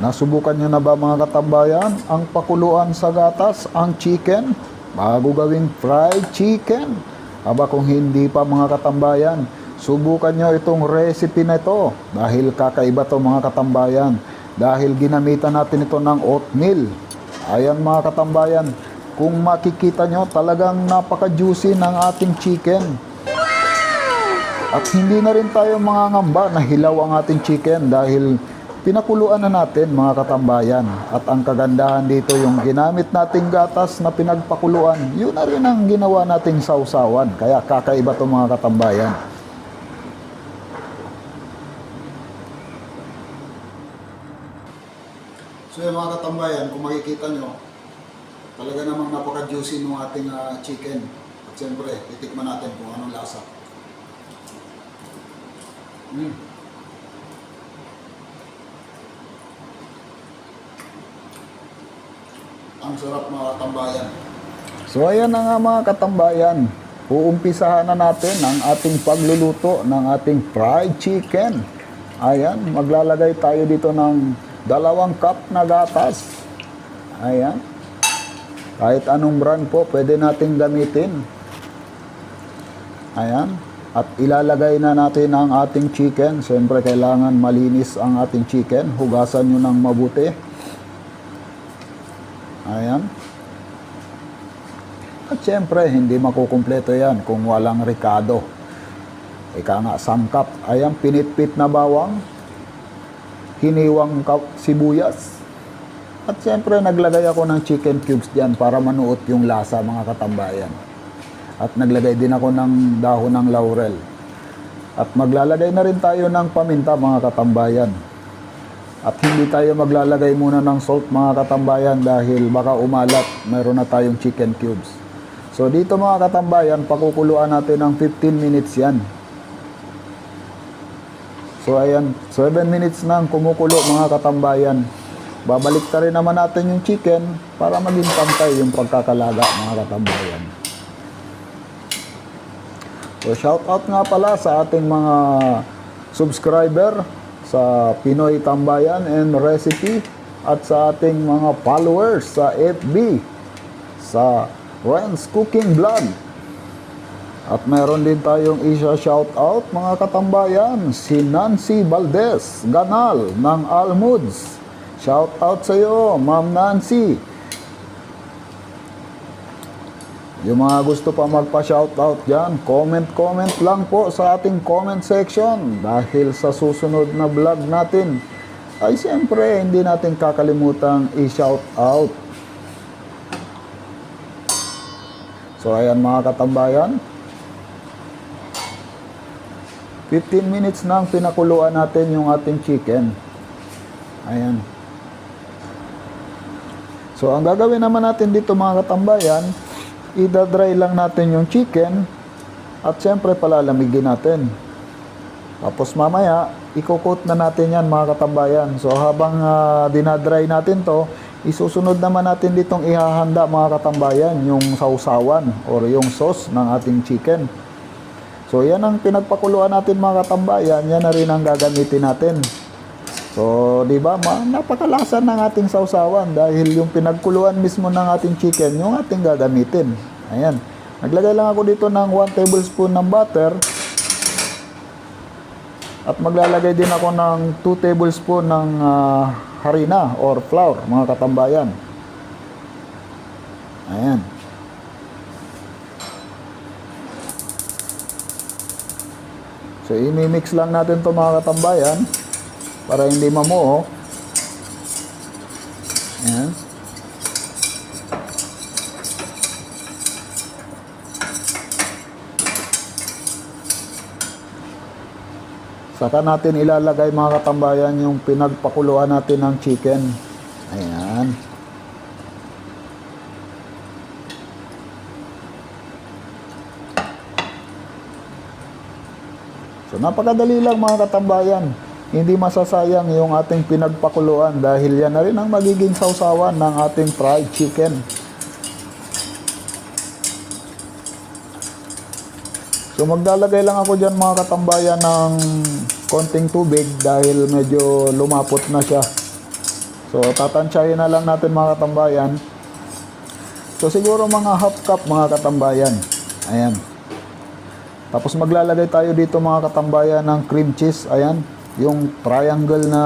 Nasubukan nyo na ba mga katambayan ang pakuluan sa gatas, ang chicken, bago gawing fried chicken? Aba kung hindi pa mga katambayan, subukan nyo itong recipe na ito dahil kakaiba to mga katambayan. Dahil ginamitan natin ito ng oatmeal. Ayan mga katambayan, kung makikita nyo talagang napaka-juicy ng ating chicken. At hindi na rin tayo mga ngamba na hilaw ang ating chicken dahil pinakuluan na natin mga katambayan. At ang kagandahan dito yung ginamit nating gatas na pinagpakuluan, yun na rin ang ginawa nating sausawan. Kaya kakaiba to mga katambayan. So yung mga katambayan, kung makikita nyo, talaga namang napaka-juicy ng ating ah, chicken. At siyempre, titikman natin kung anong lasa. Mm. Ang sarap mga katambayan. So ayan na nga mga katambayan. Uumpisahan na natin ang ating pagluluto ng ating fried chicken. Ayan, maglalagay tayo dito ng dalawang cup na gatas. Ayan. Kahit anong brand po, pwede nating gamitin. Ayan. At ilalagay na natin ang ating chicken. Siyempre, kailangan malinis ang ating chicken. Hugasan nyo ng mabuti. Ayan. At siyempre, hindi makukumpleto yan kung walang ricado. Ika nga, sangkap. Ayan, pinitpit na bawang. Hiniwang sibuyas. At siyempre, naglagay ako ng chicken cubes dyan para manuot yung lasa mga katambayan. At naglagay din ako ng dahon ng laurel. At maglalagay na rin tayo ng paminta mga katambayan. At hindi tayo maglalagay muna ng salt mga katambayan dahil baka umalat, mayroon na tayong chicken cubes. So dito mga katambayan, pakukuluan natin ng 15 minutes yan. So ayan, 7 minutes nang kumukulo mga katambayan. Babalik ta rin naman natin yung chicken para maging pantay yung pagkakalaga mga katambayan. So shout out nga pala sa ating mga subscriber sa Pinoy Tambayan and Recipe at sa ating mga followers sa FB sa Ren's Cooking Vlog. At meron din tayong isa shout out mga katambayan si Nancy Valdez Ganal ng Almuds. Shout out sa iyo, Ma'am Nancy. Yung mga gusto pa magpa-shoutout dyan, comment-comment lang po sa ating comment section. Dahil sa susunod na vlog natin, ay siyempre hindi natin kakalimutang i-shoutout. So ayan mga katambayan, 15 minutes nang pinakuluan natin yung ating chicken. Ayan. So ang gagawin naman natin dito mga katambayan, idadry lang natin yung chicken at syempre palalamigin natin. Tapos mamaya, ikukot na natin yan mga katambayan. So habang uh, dinadry natin to, isusunod naman natin ditong ihahanda mga katambayan yung sausawan or yung sauce ng ating chicken. So yan ang pinagpakuluan natin mga katambayan, yan na rin ang gagamitin natin. So, di ba, ma- napakalasa ng ating sausawan dahil yung pinagkuluan mismo ng ating chicken, yung ating gagamitin. Ayan. Naglagay lang ako dito ng 1 tablespoon ng butter. At maglalagay din ako ng 2 tablespoon ng ah, harina or flour, mga katambayan. Ayan. So, imimix lang natin to mga katambayan para hindi mamuo. Ayan. Saka natin ilalagay mga katambayan yung pinagpakuluan natin ng chicken. Ayan. So napakadali lang mga katambayan. Hindi masasayang yung ating pinagpakuluan dahil yan na rin ang magiging sausawan ng ating fried chicken. So maglalagay lang ako dyan mga katambayan ng konting tubig dahil medyo lumapot na siya. So, tatansyahin na lang natin mga katambayan. So, siguro mga half cup mga katambayan. Ayan. Tapos maglalagay tayo dito mga katambayan ng cream cheese. Ayan. Yung triangle na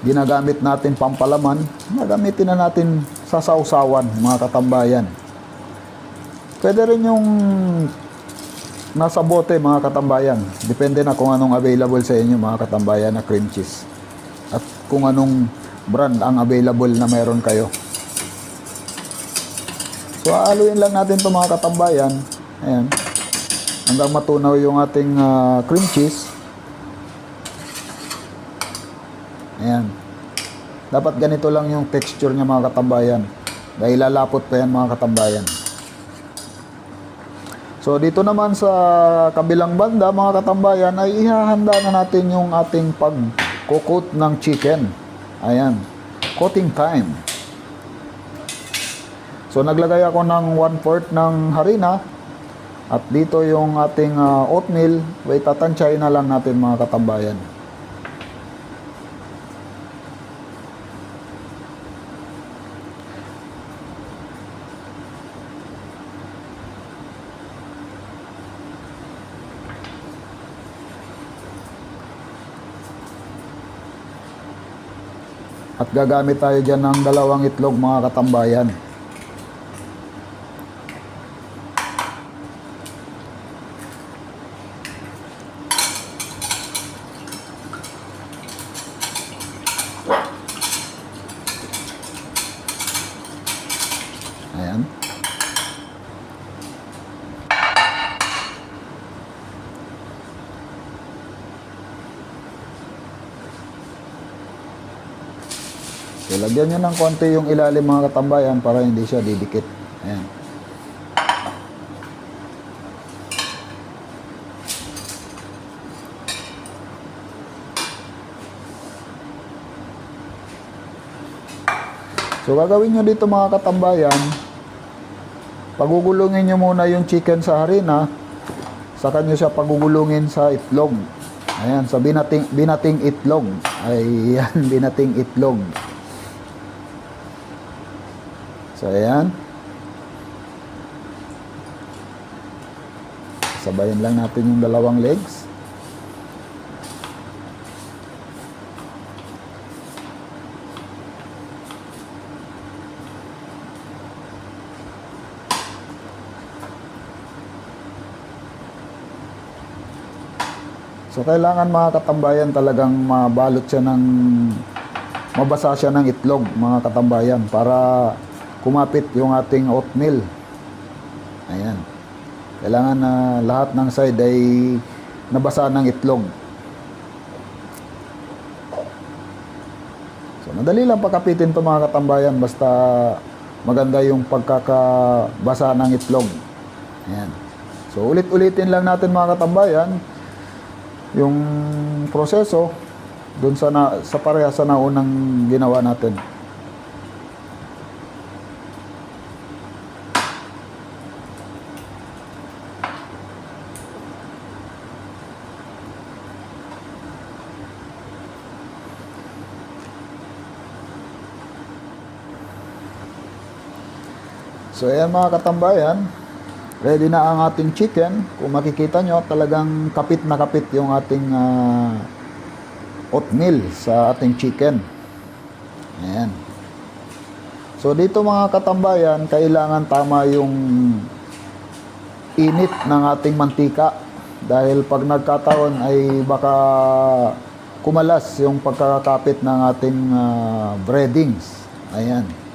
ginagamit natin pampalaman. Nagamitin na natin sa sausawan mga katambayan. Pwede rin yung nasa bote mga katambayan. Depende na kung anong available sa inyo mga katambayan na cream cheese. At kung anong brand ang available na meron kayo. So aaluin lang natin to mga katambayan. Ayan. Hanggang matunaw yung ating ah, cream cheese. Ayan. Dapat ganito lang yung texture niya mga katambayan. Dahil lalapot pa yan mga katambayan. So dito naman sa kabilang banda mga katambayan ay ihahanda na natin yung ating pag-coat ng chicken. Ayan. Coating time. So naglagay ako ng 1/4 ng harina at dito yung ating ah, oatmeal. Wait, tatansyahin na lang natin mga katambayan. At gagamit tayo dyan ng dalawang itlog mga katambayan. Ayan. So, lagyan nyo ng konti yung ilalim mga katambayan para hindi siya didikit. Ayan. So, gagawin nyo dito mga katambayan, pagugulungin nyo muna yung chicken sa harina, saka nyo siya pagugulungin sa itlog. Ayan, sa binating, binating itlog. Ayan, binating itlog. So, ayan. Sabayan lang natin yung dalawang legs. So, kailangan mga katambayan talagang mabalot siya ng mabasa siya ng itlog mga katambayan para kumapit yung ating oatmeal. Ayan. Kailangan na lahat ng side ay nabasa ng itlog. So, madali lang pakapitin to mga katambayan basta maganda yung pagkakabasa ng itlog. Ayan. So, ulit-ulitin lang natin mga katambayan yung proseso doon sa, na, sa pareha sa naunang ginawa natin. So ayan mga katambayan, ready na ang ating chicken. Kung makikita nyo, talagang kapit na kapit yung ating ah, oatmeal sa ating chicken. Ayan. So dito mga katambayan, kailangan tama yung init ng ating mantika. Dahil pag nagkataon ay baka kumalas yung pagkakapit ng ating ah, breadings. Ayan.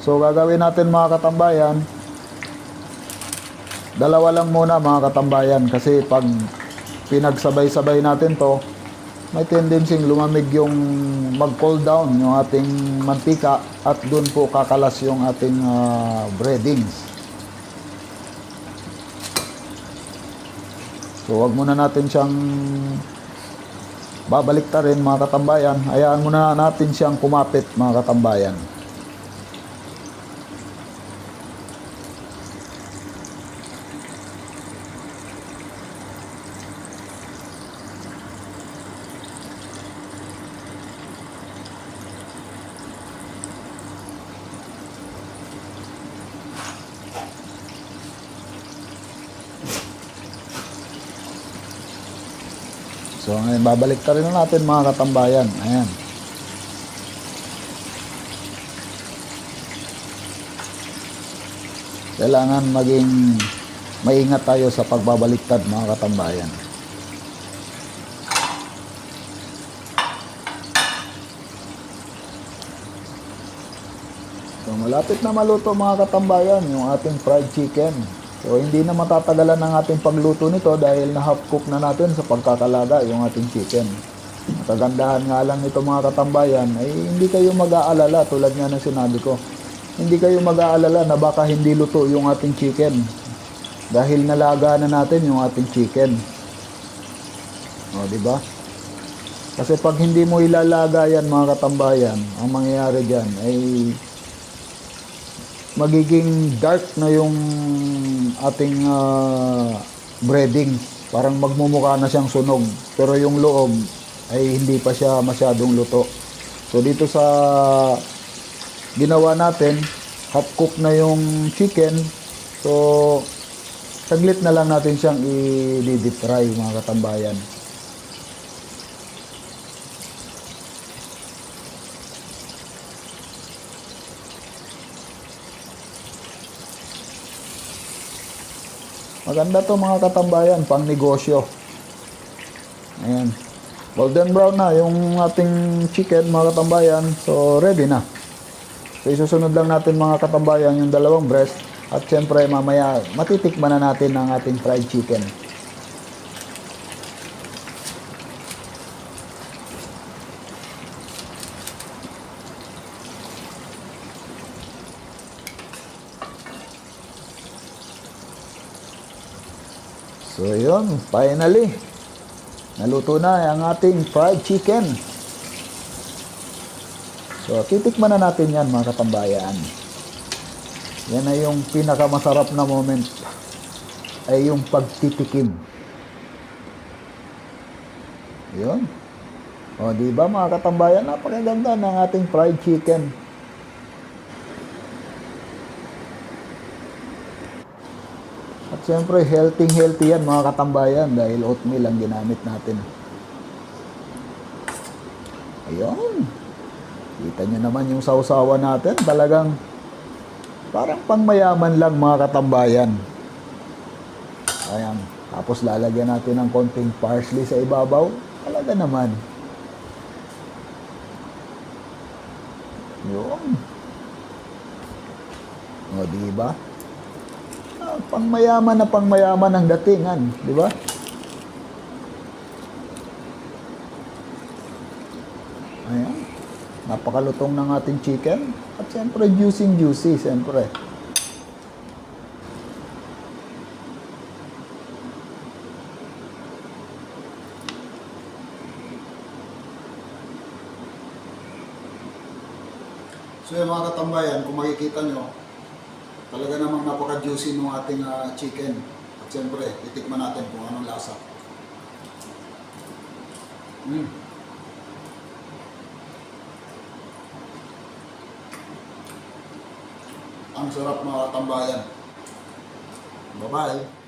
So gagawin natin mga katambayan, dalawa lang muna mga katambayan kasi pag pinagsabay-sabay natin to, may tendency lumamig yung mag-cool down yung ating mantika at doon po kakalas yung ating ah, breadings. So wag muna natin siyang babalik ta rin mga katambayan. Hayaan muna natin siyang kumapit mga katambayan. So ngayon, babalik rin na natin mga katambayan. Ayan. Kailangan maging maingat tayo sa pagbabaliktad mga katambayan. So malapit na maluto mga katambayan yung ating fried chicken. So hindi na matatagalan ng ating pagluto nito dahil na half cook na natin sa pagkakalaga yung ating chicken. Ang kagandahan nga lang nito mga katambayan ay hindi kayo mag-aalala tulad nga ng sinabi ko. Hindi kayo mag-aalala na baka hindi luto yung ating chicken. Dahil nalaga na natin yung ating chicken. O, di ba? Kasi pag hindi mo ilalaga yan mga katambayan, ang mangyayari dyan ay magiging dark na yung ating ah, breading. Parang magmumukha na siyang sunog. Pero yung loob ay hindi pa siya masyadong luto. So dito sa ginawa natin, half cook na yung chicken. So saglit na lang natin siyang i-deep fry mga katambayan. Maganda to mga katambayan, pang negosyo. Ayan. Golden brown na yung ating chicken mga katambayan. So ready na. So isusunod lang natin mga katambayan yung dalawang breast. At syempre mamaya matitikman na natin ang ating fried chicken. So yun, finally. Naluto na ang ating fried chicken. So titikman na natin yan mga katambayan. Yan ay yung pinakamasarap na moment. Ay yung pagtitikim. Yun. O di ba mga katambayan, napakaganda ng ating fried chicken. At siyempre, healthy healthy yan mga katambayan dahil oatmeal ang ginamit natin. Ayun. Kita nyo naman yung sausawa natin. Talagang parang pangmayaman lang mga katambayan. Ayan. Tapos lalagyan natin ng konting parsley sa ibabaw. Talaga naman. Yun. O, di ba? Pangmayaman na pangmayaman ang datingan, di ba? Ayan. Napakalutong ng ating chicken. At siyempre, juicy juicy, siyempre. So yung mga katambayan, kung makikita nyo, Talaga namang napaka-juicy ng ating ah, chicken. At siyempre, titikman natin kung anong lasa. Mm. Ang sarap mga tambayan. Bye-bye.